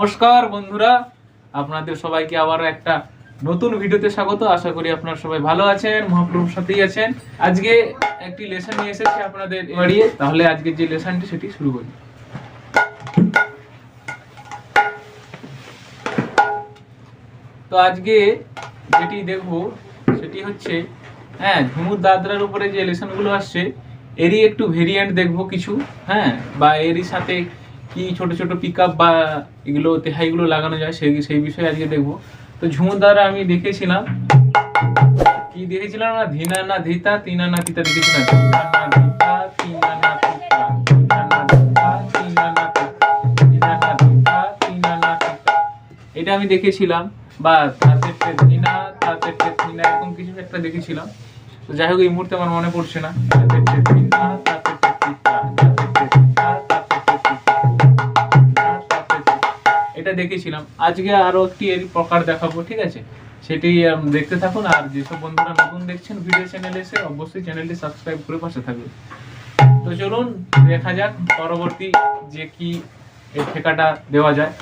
নমস্কার বন্ধুরা, আপনাদের সবাইকে আবার একটা নতুন ভিডিওতে স্বাগত। আশা করি আপনারা সবাই ভালো আছেন, মহাপ্রভুর সাথেই আছেন। আজকে একটি লেসন নিয়ে এসেছি আপনাদের বাড়িয়ে। তাহলে আজকে যে লেসনটি, সেটি শুরু করি। তো আজকে যেটি দেখব, সেটি হচ্ছে হ্যাঁ ঝুমুর দাদরার উপরে যে লেসনগুলো আসছে, এরই একটু ভেরিয়েন্ট দেখব কিছু হ্যাঁ বা এরই সাথে কি ছোট ছোট পিক আপ বা এগুলো, তেহাইগুলো লাগানো যায়, সেই সেই বিষয়ে আজকে দেখব। তো ঝুমুর আমি দেখেছিলাম। কি দেখেছিলাম না ধিনা না ধিতা, তিনা না তিতা দেখেছিলাম? ধিনা না ধিতা, তিনা না এটা আমি দেখেছিলাম। বা তাতে ধিনা তাতে ধিনা, এরকম কিছু একটা দেখেছিলাম। তো যাই হোক, এই মুহূর্তে আমার মনে পড়ছে না। তাতে ধিনা এটা দেখেছিলাম। আজকে আরও একটি এর প্রকার দেখাবো, ঠিক আছে? সেটি দেখতে থাকুন, আর যেসব বন্ধুরা নতুন দেখছেন ভিডিও চ্যানেলে এসে অবশ্যই চ্যানেলটি সাবস্ক্রাইব করে পাশে থাকবে তো চলুন, দেখা যাক পরবর্তী যে কি এই ঠেকাটা দেওয়া যায়।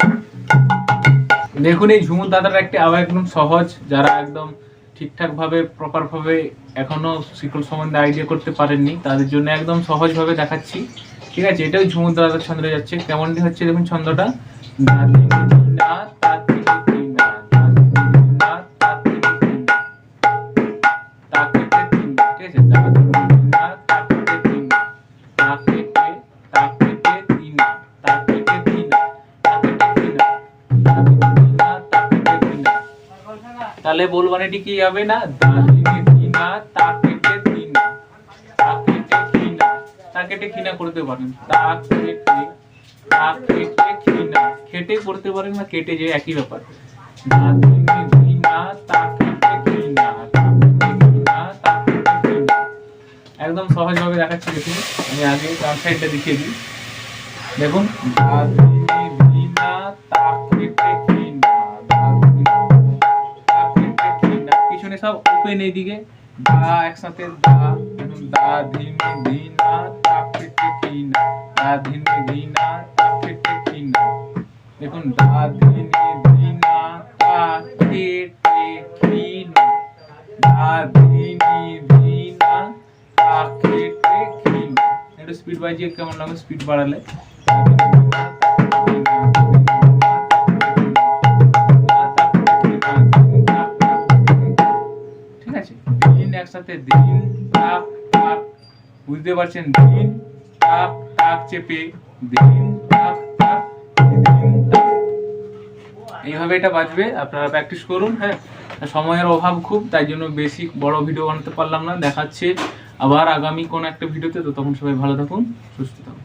দেখুন, এই ঝুমুর দাদার একটি আবার একদম সহজ, যারা একদম ঠিকঠাক ভাবে প্রপার ভাবে এখনও শিকল সম্বন্ধে আইডিয়া করতে পারেননি, তাদের জন্য একদম সহজ ভাবে দেখাচ্ছি। ঠিক আছে, এটাও ঝুমুর দাদার ছন্দে যাচ্ছে। কেমনটি হচ্ছে, দেখুন ছন্দটা। তাহলে বলবানিটি কি হবে না দা নি নি নি না, তা কেটে তিন। তা কেটে খিনা। তা কেটে খিনা করতে পারেন তা তা কেটে খিনা খেটে করতে পারেন না কেটে যে একই ব্যাপার। নি নি নি না, তা কেটে খিনা, তা একদম সহজভাবে দেখাচ্ছি দেখুন। আমি আগে সাইডটা দেখিয়ে দিই। দেখুন নি নি নি না, নি নি। পিছনে সব ওপেন এইদিকে। দা একসাথে দা দা ধিমি ধিনা। একটু স্পিড বাজিয়ে কেমন লাগে স্পিড বাড়ালে। ঠিক আছে দিন একসাথে দিন তাক তাক বুঝতে পারছেন দিন তাক তাক চেপে দিন এইভাবে এটা বাঁচবে আপনারা প্র্যাকটিস করুন হ্যাঁ। সময়ের অভাব খুব, তাই জন্য বেশি বড় ভিডিও বানাতে পারলাম না, দেখাচ্ছে। আবার আগামী কোন একটা ভিডিওতে তো তখন সবাই ভালো থাকুন, সুস্থ থাকুন।